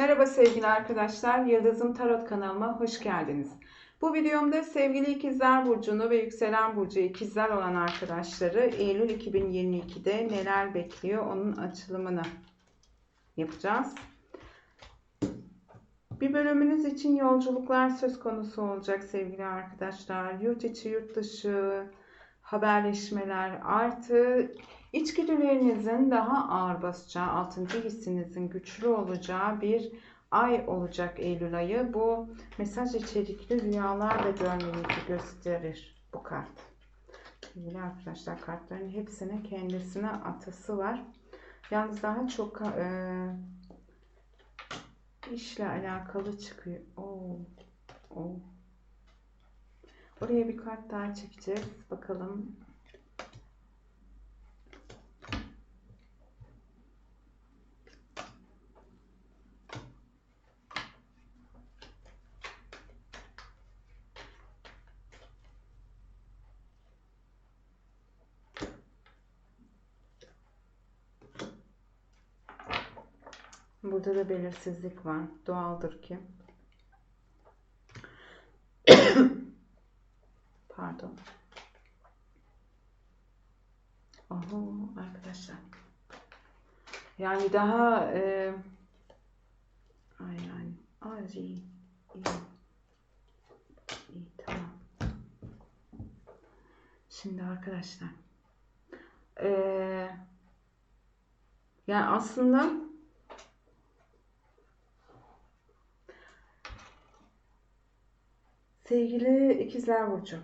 Merhaba sevgili arkadaşlar, Yıldızım Tarot kanalıma hoş geldiniz. Bu videomda sevgili ikizler burcunu ve yükselen burcu ikizler olan arkadaşları Eylül 2022'de neler bekliyor onun açılımını yapacağız. Bir bölümünüz için yolculuklar söz konusu olacak sevgili arkadaşlar. Yurt içi, yurt dışı, haberleşmeler artı içgüdülerinizin daha ağır basacağı, altıncı hissinizin güçlü olacağı bir ay olacak Eylül ayı. Bu mesaj içerikli rüyalar da görmenizi gösterir bu kart. Sevgili arkadaşlar kartların hepsine kendisine atası var. Yalnız daha çok e, işle alakalı çıkıyor. Oo, oo. Oraya bir kart daha çekeceğiz. Bakalım. Burada da belirsizlik var. Doğaldır ki. Pardon. Oho arkadaşlar. Yani daha e, ay yani az iyi. iyi. İyi tamam. Şimdi arkadaşlar. E, yani aslında Sevgili ikizler burcu.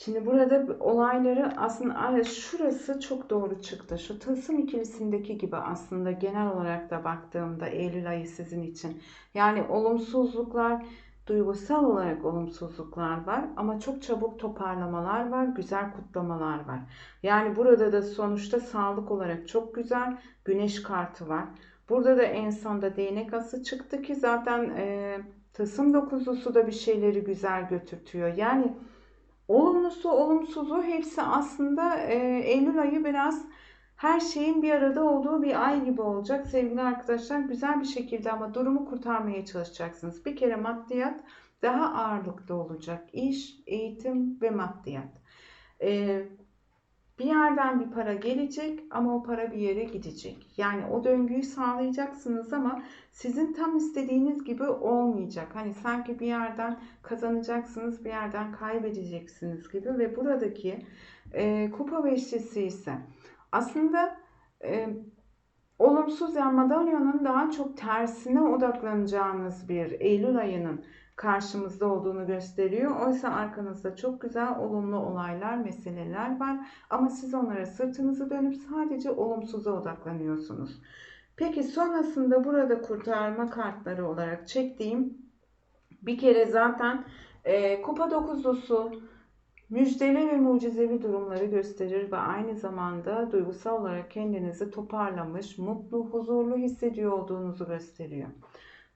Şimdi burada olayları aslında şurası çok doğru çıktı. Şu tılsım ikilisindeki gibi aslında genel olarak da baktığımda Eylül ayı sizin için. Yani olumsuzluklar, duygusal olarak olumsuzluklar var ama çok çabuk toparlamalar var, güzel kutlamalar var. Yani burada da sonuçta sağlık olarak çok güzel güneş kartı var. Burada da en sonda değnek ası çıktı ki zaten e, Tılsım dokuzlusu da bir şeyleri güzel götürtüyor. Yani olumlusu olumsuzu hepsi aslında e, Eylül ayı biraz her şeyin bir arada olduğu bir ay gibi olacak sevgili arkadaşlar. Güzel bir şekilde ama durumu kurtarmaya çalışacaksınız. Bir kere maddiyat daha ağırlıklı olacak. İş, eğitim ve maddiyat. Ee, bir yerden bir para gelecek ama o para bir yere gidecek. Yani o döngüyü sağlayacaksınız ama sizin tam istediğiniz gibi olmayacak. Hani sanki bir yerden kazanacaksınız, bir yerden kaybedeceksiniz gibi ve buradaki e, kupa beşlisi ise aslında e, olumsuz yani madalyonun daha çok tersine odaklanacağınız bir Eylül ayının karşımızda olduğunu gösteriyor. Oysa arkanızda çok güzel olumlu olaylar, meseleler var ama siz onlara sırtınızı dönüp sadece olumsuza odaklanıyorsunuz. Peki sonrasında burada kurtarma kartları olarak çektiğim bir kere zaten e, kupa dokuzlusu müjdeli ve mucizevi durumları gösterir ve aynı zamanda duygusal olarak kendinizi toparlamış, mutlu, huzurlu hissediyor olduğunuzu gösteriyor.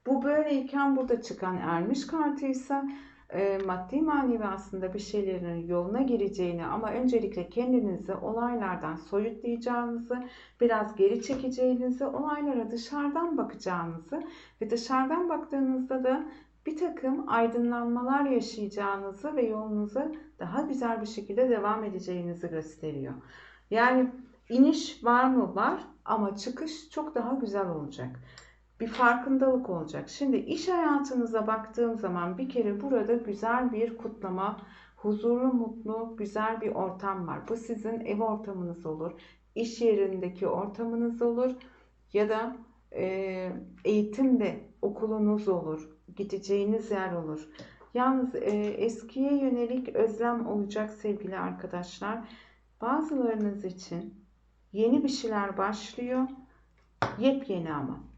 Bu böyleyken burada çıkan ermiş kartı ise e, maddi manevi aslında bir şeylerin yoluna gireceğini ama öncelikle kendinizi olaylardan soyutlayacağınızı, biraz geri çekeceğinizi, olaylara dışarıdan bakacağınızı ve dışarıdan baktığınızda da bir takım aydınlanmalar yaşayacağınızı ve yolunuza daha güzel bir şekilde devam edeceğinizi gösteriyor. Yani iniş var mı? Var ama çıkış çok daha güzel olacak bir farkındalık olacak. Şimdi iş hayatınıza baktığım zaman bir kere burada güzel bir kutlama, huzurlu, mutlu, güzel bir ortam var. Bu sizin ev ortamınız olur, iş yerindeki ortamınız olur ya da e, eğitimde okulunuz olur, gideceğiniz yer olur. Yalnız e, eskiye yönelik özlem olacak sevgili arkadaşlar. Bazılarınız için yeni bir şeyler başlıyor. Yepyeni ama.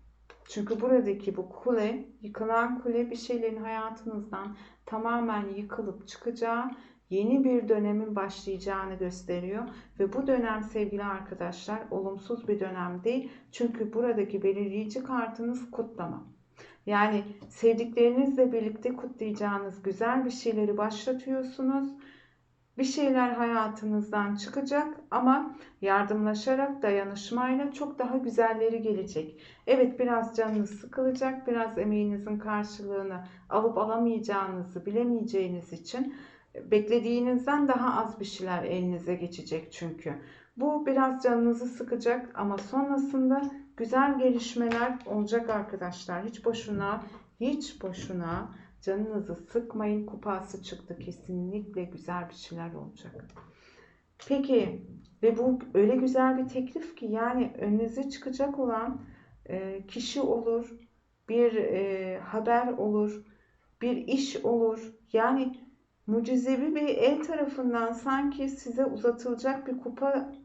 Çünkü buradaki bu kule, yıkılan kule bir şeylerin hayatınızdan tamamen yıkılıp çıkacağı, yeni bir dönemin başlayacağını gösteriyor. Ve bu dönem sevgili arkadaşlar olumsuz bir dönem değil. Çünkü buradaki belirleyici kartınız kutlama. Yani sevdiklerinizle birlikte kutlayacağınız güzel bir şeyleri başlatıyorsunuz. Bir şeyler hayatınızdan çıkacak ama yardımlaşarak, dayanışmayla çok daha güzelleri gelecek. Evet biraz canınız sıkılacak, biraz emeğinizin karşılığını alıp alamayacağınızı bilemeyeceğiniz için beklediğinizden daha az bir şeyler elinize geçecek çünkü. Bu biraz canınızı sıkacak ama sonrasında güzel gelişmeler olacak arkadaşlar. Hiç boşuna, hiç boşuna canınızı sıkmayın. Kupası çıktı kesinlikle güzel bir şeyler olacak. Peki ve bu öyle güzel bir teklif ki yani önünüze çıkacak olan e, kişi olur, bir e, haber olur, bir iş olur. Yani mucizevi bir el tarafından sanki size uzatılacak bir kupa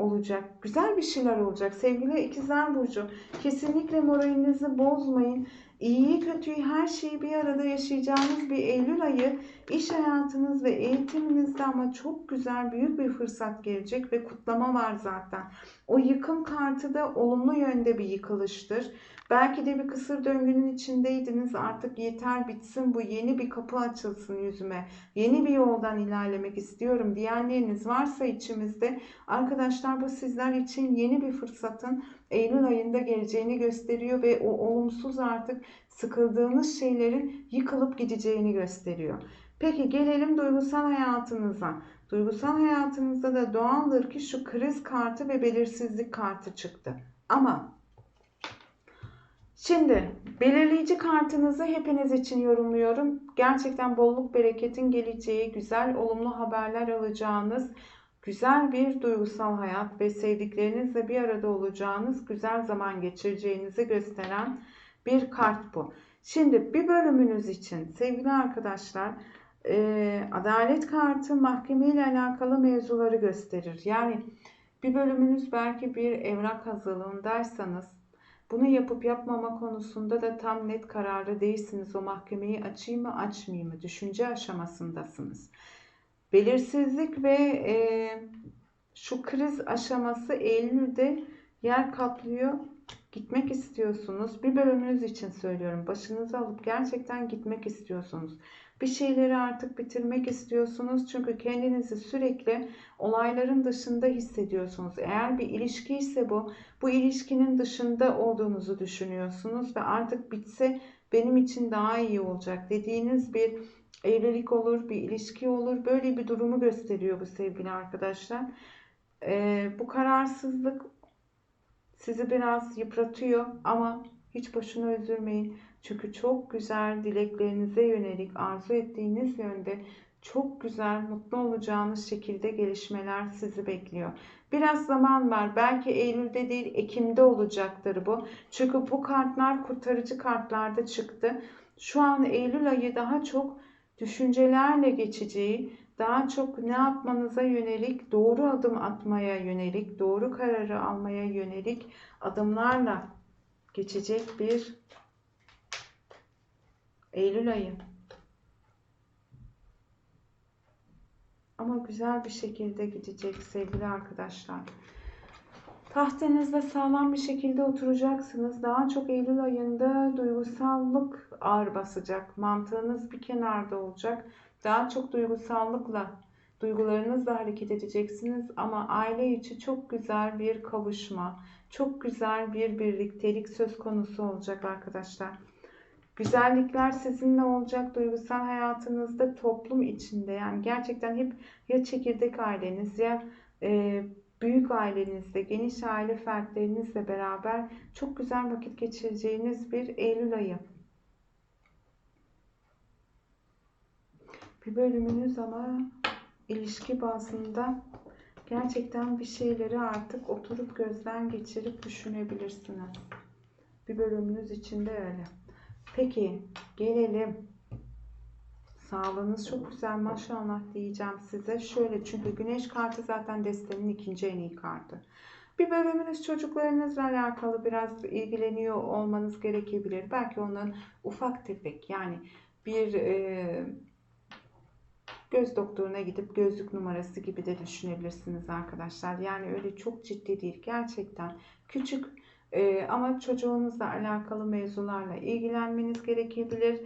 olacak. Güzel bir şeyler olacak. Sevgili ikizler burcu kesinlikle moralinizi bozmayın. İyiyi kötüyü her şeyi bir arada yaşayacağınız bir Eylül ayı iş hayatınız ve eğitiminizde ama çok güzel büyük bir fırsat gelecek ve kutlama var zaten. O yıkım kartı da olumlu yönde bir yıkılıştır. Belki de bir kısır döngünün içindeydiniz. Artık yeter bitsin bu yeni bir kapı açılsın yüzüme. Yeni bir yoldan ilerlemek istiyorum diyenleriniz varsa içimizde arkadaşlar bu sizler için yeni bir fırsatın Eylül ayında geleceğini gösteriyor ve o olumsuz artık sıkıldığınız şeylerin yıkılıp gideceğini gösteriyor. Peki gelelim duygusal hayatınıza. Duygusal hayatınızda da doğaldır ki şu kriz kartı ve belirsizlik kartı çıktı. Ama Şimdi belirleyici kartınızı hepiniz için yorumluyorum. Gerçekten bolluk bereketin geleceği, güzel olumlu haberler alacağınız, güzel bir duygusal hayat ve sevdiklerinizle bir arada olacağınız, güzel zaman geçireceğinizi gösteren bir kart bu. Şimdi bir bölümünüz için sevgili arkadaşlar e, adalet kartı mahkeme ile alakalı mevzuları gösterir. Yani bir bölümünüz belki bir evrak hazırlığındaysanız bunu yapıp yapmama konusunda da tam net kararlı değilsiniz. O mahkemeyi açayım mı açmayayım mı? Düşünce aşamasındasınız. Belirsizlik ve e, şu kriz aşaması Eylül'de yer kaplıyor. Gitmek istiyorsunuz. Bir bölümünüz için söylüyorum. Başınızı alıp gerçekten gitmek istiyorsunuz. Bir şeyleri artık bitirmek istiyorsunuz. Çünkü kendinizi sürekli olayların dışında hissediyorsunuz. Eğer bir ilişki ise bu, bu ilişkinin dışında olduğunuzu düşünüyorsunuz ve artık bitse benim için daha iyi olacak dediğiniz bir evlilik olur, bir ilişki olur. Böyle bir durumu gösteriyor bu sevgili arkadaşlar. Ee, bu kararsızlık sizi biraz yıpratıyor ama hiç boşuna üzülmeyin. Çünkü çok güzel dileklerinize yönelik arzu ettiğiniz yönde çok güzel, mutlu olacağınız şekilde gelişmeler sizi bekliyor. Biraz zaman var. Belki Eylül'de değil, Ekim'de olacaktır bu. Çünkü bu kartlar kurtarıcı kartlarda çıktı. Şu an Eylül ayı daha çok düşüncelerle geçeceği, daha çok ne yapmanıza yönelik, doğru adım atmaya yönelik, doğru kararı almaya yönelik adımlarla geçecek bir Eylül ayı. Ama güzel bir şekilde gidecek sevgili arkadaşlar. Tahtınızda sağlam bir şekilde oturacaksınız. Daha çok Eylül ayında duygusallık ağır basacak. Mantığınız bir kenarda olacak. Daha çok duygusallıkla, duygularınızla hareket edeceksiniz. Ama aile içi çok güzel bir kavuşma, çok güzel bir birliktelik söz konusu olacak arkadaşlar. Güzellikler sizinle olacak duygusal hayatınızda toplum içinde yani gerçekten hep ya çekirdek aileniz ya e, büyük ailenizle, geniş aile fertlerinizle beraber çok güzel vakit geçireceğiniz bir Eylül ayı. Bir bölümünüz ama ilişki bazında gerçekten bir şeyleri artık oturup gözden geçirip düşünebilirsiniz. Bir bölümünüz içinde öyle. Peki gelelim. Sağlığınız çok güzel maşallah diyeceğim size. Şöyle çünkü güneş kartı zaten destenin ikinci en iyi kartı. Bir bölümünüz çocuklarınızla alakalı biraz ilgileniyor olmanız gerekebilir. Belki onların ufak tefek yani bir e, göz doktoruna gidip gözlük numarası gibi de düşünebilirsiniz arkadaşlar. Yani öyle çok ciddi değil. Gerçekten küçük e, ama çocuğunuzla alakalı mevzularla ilgilenmeniz gerekebilir.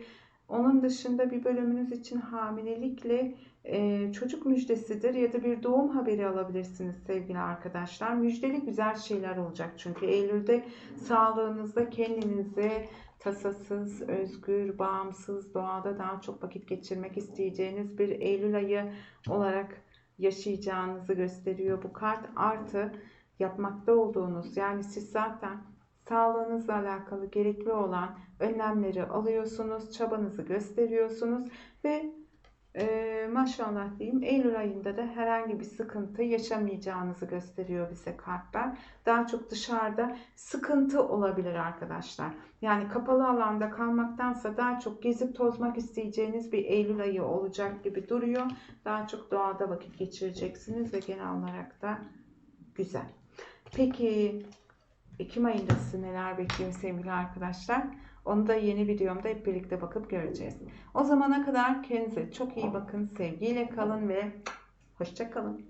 Onun dışında bir bölümünüz için hamilelikle e, çocuk müjdesidir ya da bir doğum haberi alabilirsiniz sevgili arkadaşlar. Müjdeli güzel şeyler olacak çünkü Eylül'de sağlığınızda kendinize tasasız, özgür, bağımsız, doğada daha çok vakit geçirmek isteyeceğiniz bir Eylül ayı olarak yaşayacağınızı gösteriyor bu kart. Artı yapmakta olduğunuz yani siz zaten sağlığınızla alakalı gerekli olan önlemleri alıyorsunuz, çabanızı gösteriyorsunuz ve e, maşallah diyeyim Eylül ayında da herhangi bir sıkıntı yaşamayacağınızı gösteriyor bize kartlar. Daha çok dışarıda sıkıntı olabilir arkadaşlar. Yani kapalı alanda kalmaktansa daha çok gezip tozmak isteyeceğiniz bir Eylül ayı olacak gibi duruyor. Daha çok doğada vakit geçireceksiniz ve genel olarak da güzel. Peki Ekim ayında sizi neler bekliyor sevgili arkadaşlar? Onu da yeni videomda hep birlikte bakıp göreceğiz. O zamana kadar kendinize çok iyi bakın, sevgiyle kalın ve hoşça kalın.